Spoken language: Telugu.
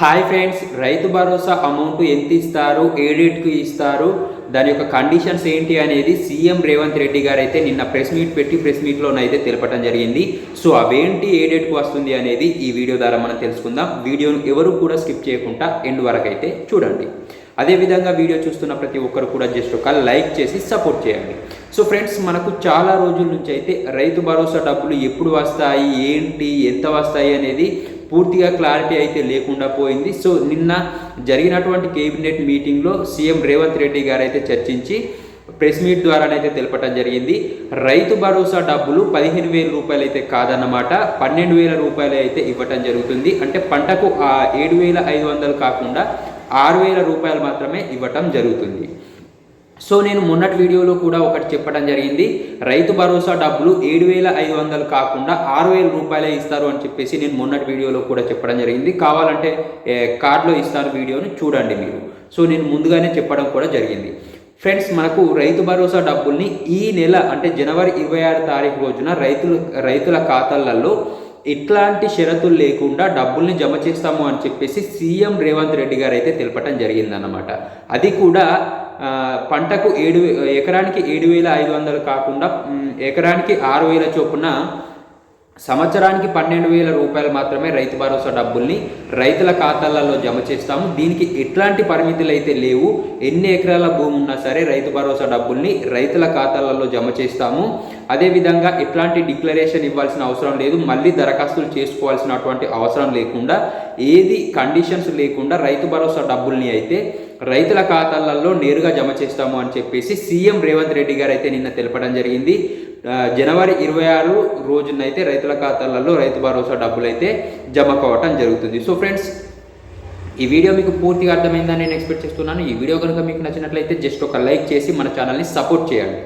Hi friends Rythu Bharosa amount ఎంత ఇస్తారు? ఏ డేట్కి ఇస్తారు? దాని యొక్క కండిషన్స్ ఏంటి అనేది సీఎం రేవంత్ రెడ్డి గారు అయితే నిన్న ప్రెస్ మీట్ పెట్టి ప్రెస్ మీట్లోనైతే తెలపడం జరిగింది. సో అవేంటి ఏ డేట్కి వస్తుంది అనేది ఈ వీడియో ద్వారా మనం తెలుసుకుందాం. వీడియోను ఎవరు కూడా స్కిప్ చేయకుండా ఎండ్ వరకు అయితే చూడండి. అదేవిధంగా వీడియో చూస్తున్న ప్రతి ఒక్కరు కూడా జస్ట్ ఒక లైక్ చేసి సపోర్ట్ చేయండి. సో ఫ్రెండ్స్ మనకు చాలా రోజుల నుంచి అయితే రైతు భరోసా డబ్బులు ఎప్పుడు వస్తాయి? ఏంటి? ఎంత వస్తాయి అనేది పూర్తిగా క్లారిటీ అయితే లేకుండా పోయింది. సో నిన్న జరిగినటువంటి కేబినెట్ మీటింగ్లో సీఎం రేవంత్ రెడ్డి గారు అయితే చర్చించి ప్రెస్ మీట్ ద్వారానైతే తెలపడం జరిగింది. రైతు భరోసా డబ్బులు పదిహేను వేల రూపాయలు అయితే కాదన్నమాట. పన్నెండు వేల రూపాయలు అయితే ఇవ్వటం జరుగుతుంది. అంటే పంటకు ఏడు వేల ఐదు వందలు కాకుండా ఆరు వేల రూపాయలు మాత్రమే ఇవ్వటం జరుగుతుంది. సో నేను మొన్నటి వీడియోలో కూడా ఒకటి చెప్పడం జరిగింది. రైతు భరోసా డబ్బులు ఏడు వేల ఐదు వందలు కాకుండా ఆరు వేల రూపాయలే ఇస్తారు అని చెప్పేసి నేను మొన్నటి వీడియోలో కూడా చెప్పడం జరిగింది. కావాలంటే కార్డులో ఇస్తాను వీడియోని చూడండి మీరు. సో నేను ముందుగానే చెప్పడం కూడా జరిగింది. ఫ్రెండ్స్ మనకు రైతు భరోసా డబ్బుల్ని ఈ నెల అంటే జనవరి ఇరవై ఆరు తారీఖు రోజున రైతులు రైతుల ఖాతాలలో ఎట్లాంటి షరతులు లేకుండా డబ్బుల్ని జమ చేస్తాము అని చెప్పేసి సీఎం రేవంత్ రెడ్డి గారు అయితే తెలపటం జరిగిందన్నమాట. అది కూడా పంటకు ఏడు ఎకరానికి ఏడు వేల ఐదు వందలు కాకుండా ఎకరానికి ఆరు వేల చొప్పున సంవత్సరానికి పన్నెండు వేల రూపాయలు మాత్రమే రైతు భరోసా డబ్బుల్ని రైతుల ఖాతాలలో జమ చేస్తాము. దీనికి ఎట్లాంటి పరిమితులు అయితే లేవు. ఎన్ని ఎకరాల భూమి ఉన్నా సరే రైతు భరోసా డబ్బుల్ని రైతుల ఖాతాలలో జమ చేస్తాము. అదేవిధంగా ఎట్లాంటి డిక్లరేషన్ ఇవ్వాల్సిన అవసరం లేదు. మళ్ళీ దరఖాస్తులు చేసుకోవాల్సినటువంటి అవసరం లేకుండా ఏది కండిషన్స్ లేకుండా రైతు భరోసా డబ్బుల్ని అయితే రైతుల ఖాతాలలో నేరుగా జమ చేస్తాము అని చెప్పేసి సీఎం రేవంత్ రెడ్డి గారు అయితే నిన్న తెలపడం జరిగింది. జనవరి ఇరవై ఆరు రోజునైతే రైతుల ఖాతాలలో రైతు భరోసా డబ్బులు అయితే జమ కావటం జరుగుతుంది. సో ఫ్రెండ్స్ ఈ వీడియో మీకు పూర్తిగా అర్థమైందని నేను ఎక్స్పెక్ట్ చేస్తున్నాను. ఈ వీడియో కనుక మీకు నచ్చినట్లయితే జస్ట్ ఒక లైక్ చేసి మన ఛానల్ని సపోర్ట్ చేయండి.